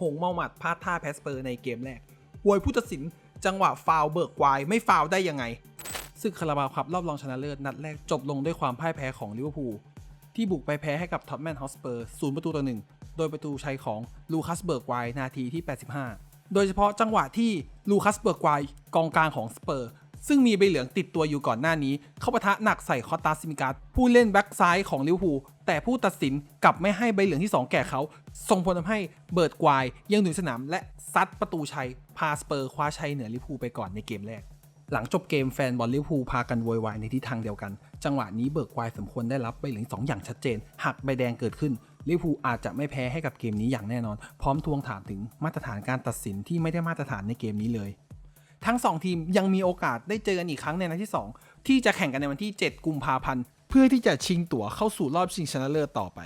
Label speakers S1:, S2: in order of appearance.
S1: หงเมาหมัดพลาดท่าแพสเปอร์ในเกมแรกโวยผู้ตัดสินจังหวะฟาวเบิกไวายไม่ฟาวได้ยังไงศึกคาราบาวครับรอบรองชนะเลิศนัดแรกจบลงด้วยความพ่ายแพ้ของลิเวอร์พูลที่บุกไปแพ้ให้กับท็อตแมนฮอสเปอร์ศูนย์ประตูต่อหนึ่งโดยประตูชัยของลูคัสเบิร์กไวน์นาทีที่ 85 โดยเฉพาะจังหวะที่ลูคัสเบิร์กไวกองกลางของสเปอร์ ซึ่งมีใบเหลืองติดตัวอยู่ก่อนหน้านี้ เข้าปะทะหนักใส่คอตาซิมิการ์ผู้เล่นแบ็กซ้ายของลิเวอร์พูลแต่ผู้ตัดสินกลับไม่ให้ใบเหลืองที่ 2 แก่เขา ส่งผลทำให้เบิร์ดไวน์ยังอยู่สนามและซัดประตูชัย พาสเปอร์คว้าชัยเหนือลิเวอร์พูลไปก่อนในเกมแรก หลังจบเกมแฟนบอลลิเวอร์พูลพากันโวยวายในทิศทางเดียวกัน จังหวะนี้เบิร์กไวน์สมควรได้รับใบเหลืองสองอย่างชัดเจนหากใบแดงเกิดขึ้นลิเวอร์พูลอาจจะไม่แพ้ให้กับเกมนี้อย่างแน่นอน พร้อมทวงถามถึงมาตรฐานการตัดสินที่ไม่ได้มาตรฐานในเกมนี้เลย ทั้ง 2 ทีมยังมีโอกาสได้เจอกันอีกครั้งในนัดที่ 2 ที่จะแข่งกันในวันที่ 7 กุมภาพันธ์ เพื่อที่จะชิงตั๋วเข้าสู่รอบชิงชนะเลิศต่อไป